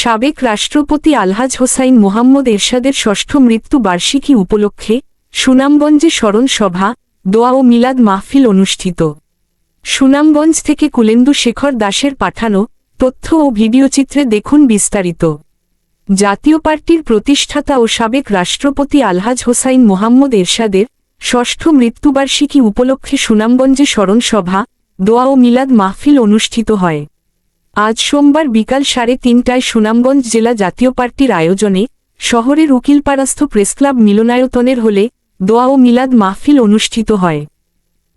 সাবেক রাষ্ট্রপতি আলহাজ হোসাইন মোহাম্মদ এরশাদের ষষ্ঠ মৃত্যু বার্ষিকী উপলক্ষে সুনামগঞ্জে স্মরণ সভা, দোয়া ও মিলাদ মাহফিল অনুষ্ঠিত। সুনামগঞ্জ থেকে কুলেন্দু শেখর দাসের পাঠানো তথ্য ও ভিডিওচিত্রে দেখুন বিস্তারিত। জাতীয় পার্টির প্রতিষ্ঠাতা ও সাবেক রাষ্ট্রপতি আলহাজ হোসাইন মোহাম্মদ এরশাদের ষষ্ঠ মৃত্যুবার্ষিকী উপলক্ষে সুনামগঞ্জে স্মরণ সভা, দোয়া ও মিলাদ মাহফিল অনুষ্ঠিত হয়। আজ সোমবার বিকাল সাড়ে তিনটায় সুনামগঞ্জ জেলা জাতীয় পার্টির আয়োজনে শহরের উকিলপাড়াস্থ প্রেসক্লাব মিলনায়তনের হলে দোয়া ও মিলাদ মাহফিল অনুষ্ঠিত হয়।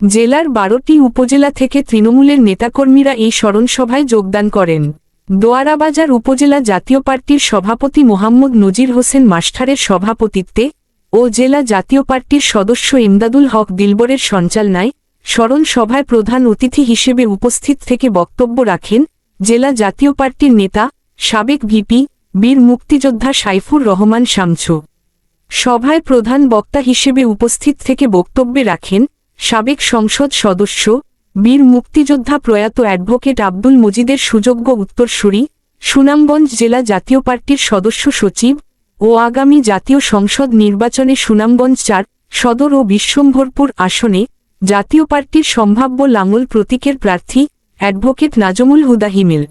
জেলার বারোটি উপজেলা থেকে তৃণমূলের নেতাকর্মীরা এই স্মরণসভায় যোগদান করেন। দোয়ারাবাজার উপজেলা জাতীয় পার্টির সভাপতি মোহাম্মদ নজির হোসেন মাস্টারের সভাপতিত্বে ও জেলা জাতীয় পার্টির সদস্য ইমদাদুল হক দিলবরের সঞ্চালনায় স্মরণ সভায় প্রধান অতিথি হিসেবে উপস্থিত থেকে বক্তব্য রাখেন জেলা জাতীয় পার্টির নেতা, সাবেক ভিপি, বীর মুক্তিযোদ্ধা সাইফুর রহমান শামছু। সভায় প্রধান বক্তা হিসেবে উপস্থিত থেকে বক্তব্যে রাখেন সাবেক সংসদ সদস্য, বীর মুক্তিযোদ্ধা প্রয়াত অ্যাডভোকেট আব্দুল মজিদের সুযোগ্য উত্তরসূরি, সুনামগঞ্জ জেলা জাতীয় পার্টির সদস্য সচিব ও আগামী জাতীয় সংসদ নির্বাচনে সুনামগঞ্জ চার, সদর ও বিশ্বম্ভরপুর আসনে জাতীয় পার্টির সম্ভাব্য লাঙল প্রতীকের প্রার্থী অ্যাডভোকেট নাজমুল হুদা হিমিল।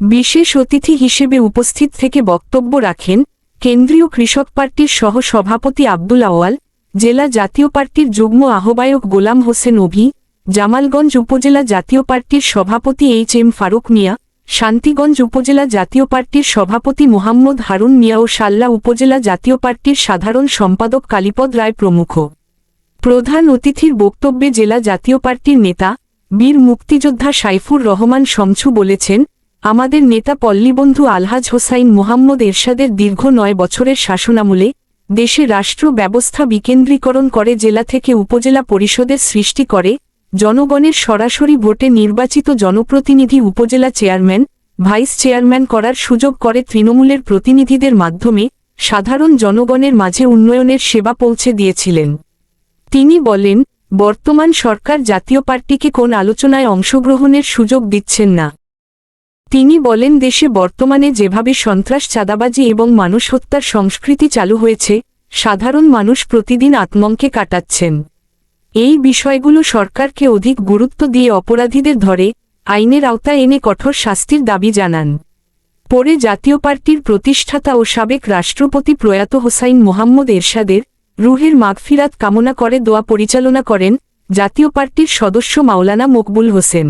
বিশেষ অতিথি হিসেবে উপস্থিত থেকে বক্তব্য রাখেন কেন্দ্রীয় কৃষক পার্টির সহ সভাপতি আব্দুল আওয়াল, জেলা জাতীয় পার্টির যুগ্ম আহ্বায়ক গোলাম হোসেন অভি, জামালগঞ্জ উপজেলা জাতীয় পার্টির সভাপতি এইচ এম ফারুক মিয়া, শান্তিগঞ্জ উপজেলা জাতীয় পার্টির সভাপতি মোহাম্মদ হারুন মিয়া ও সাল্লা উপজেলা জাতীয় পার্টির সাধারণ সম্পাদক কালীপদ রায় প্রমুখ। প্রধান অতিথির বক্তব্যে জেলা জাতীয় পার্টির নেতা বীর মুক্তিযোদ্ধা সাইফুর রহমান শমছু বলেছেন, আমাদের নেতা পল্লীবন্ধু আলহাজ হোসাইন মোহাম্মদ এরশাদের দীর্ঘ নয় বছরের শাসনামূলে দেশে রাষ্ট্র ব্যবস্থা বিকেন্দ্রীকরণ করে জেলা থেকে উপজেলা পরিষদের সৃষ্টি করে, জনগণের সরাসরি ভোটে নির্বাচিত জনপ্রতিনিধি উপজেলা চেয়ারম্যান, ভাইস চেয়ারম্যান করার সুযোগ করে তৃণমূলের প্রতিনিধিদের মাধ্যমে সাধারণ জনগণের মাঝে উন্নয়নের সেবা পৌঁছে দিয়েছিলেন। তিনি বলেন বর্তমান সরকার জাতীয় পার্টিকে কোন আলোচনায় অংশগ্রহণের সুযোগ দিচ্ছেন না। তিনি বলেন, দেশে বর্তমানে যেভাবে সন্ত্রাস, চাঁদাবাজি এবং মানুষ হত্যার সংস্কৃতি চালু হয়েছে, সাধারণ মানুষ প্রতিদিন আত্মঙ্কে কাটাচ্ছেন। এই বিষয়গুলো সরকারকে অধিক গুরুত্ব দিয়ে অপরাধীদের ধরে, আইনের আওতায় এনে কঠোর শাস্তির দাবি জানান। পরে জাতীয় পার্টির প্রতিষ্ঠাতা ও সাবেক রাষ্ট্রপতি প্রয়াত হোসাইন মোহাম্মদ এরশাদের রুহের মাগফিরাত কামনা করে দোয়া পরিচালনা করেন জাতীয় পার্টির সদস্য মাওলানা মকবুল হোসেন।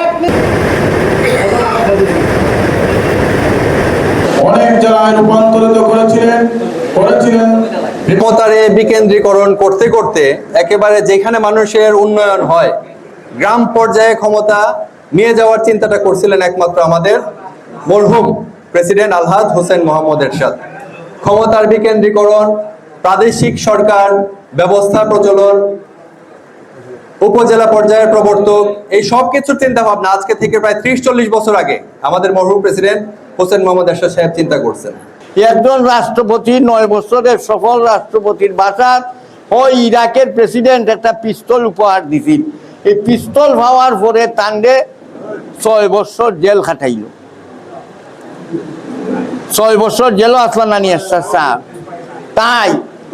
এক অনেক জায়গায় রূপান্তরিত করেছিলেন করেছিলেন। ক্ষমতারে বিকেন্দ্রীকরণ করতে করতে একেবারে যেখানে মানুষের উন্নয়ন হয় গ্রাম পর্যায়ে ক্ষমতা নিয়ে যাওয়ার চিন্তাটা করছিলেন একমাত্র আমাদের মরহুম প্রেসিডেন্ট আলহাদ হোসেন মোহাম্মদ এরশাদ। ক্ষমতার বিকেন্দ্রীকরণ প্রাদেশিক সরকার ব্যবস্থা প্রচলন উপজেলা পর্যায়ের প্রবর্তক, এই সব কিছুর চিন্তা ভাবনা আজকে থেকে প্রায় ত্রিশ চল্লিশ বছর আগে আমাদের মরহুম প্রেসিডেন্ট হোসেন মোহাম্মদ এরশাদ সাহেব চিন্তা করছেন। একজন রাষ্ট্রপতি, নয় বছরের সফল রাষ্ট্রপতির বাসার ওই ইরাকের প্রেসিডেন্ট একটা পিস্তল উপহার দিছিল। এই পিস্তল পাওয়ার পরে তান্ডে ছয় বছর জেল খাটাইল। ছয় বছর জেলও আসলা নানি আসা সাহেব। তাই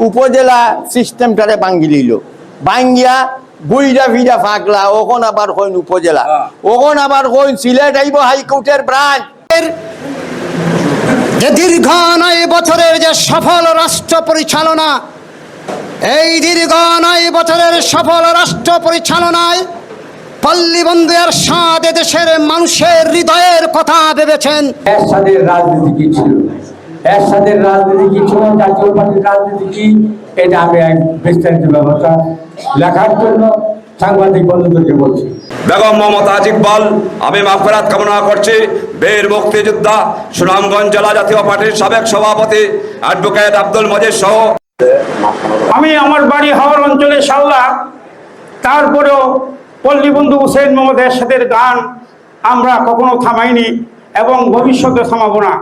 উপজেলা সিস্টেমটারে ভাঙ্গি লইল। ভাঙ্গিয়া বুইরা ফিরা ফাঁকলা ওখন আবার হইন উপজেলা। ওখন আবার কইন সিলেট আইব হাইকোর্টের ব্রাঞ্চ। যে দীর্ঘ নয় বছরের যে সফল রাষ্ট্র পরিচালনা এই দীর্ঘ নয় বছরের সফল রাষ্ট্র পরিচালনায় পল্লীবন্ধুয়ের সাথে দেশের মানুষের হৃদয়ের কথা ভেবেছেন। এরশাদের রাজনীতি কি ছিল? এরশাদের রাজনীতি কি ছিল জাতীয় পার্টির রাজনীতি কি? এটা আমি এক বিস্তারিত ব্যবস্থা লেখার জন্য সাংবাদিক বন্ধুদেরকে বলছি। বেগম মমতাজ ইকবাল আমি মাফরাত কামনা করছি। বীর মুক্তিযোদ্ধা সুনামগঞ্জ জেলা জাতীয় পার্টির সাবেক সভাপতি অ্যাডভোকেট আব্দুল মজিদ সহ। আমি আমার বাড়ি হাওড় অঞ্চলে সাল্লা তারপরেও পল্লীবন্ধু হুসেন মোহাম্মদ এরশাদের গান আমরা কখনো থামাইনি এবং ভবিষ্যতে থামাবো না।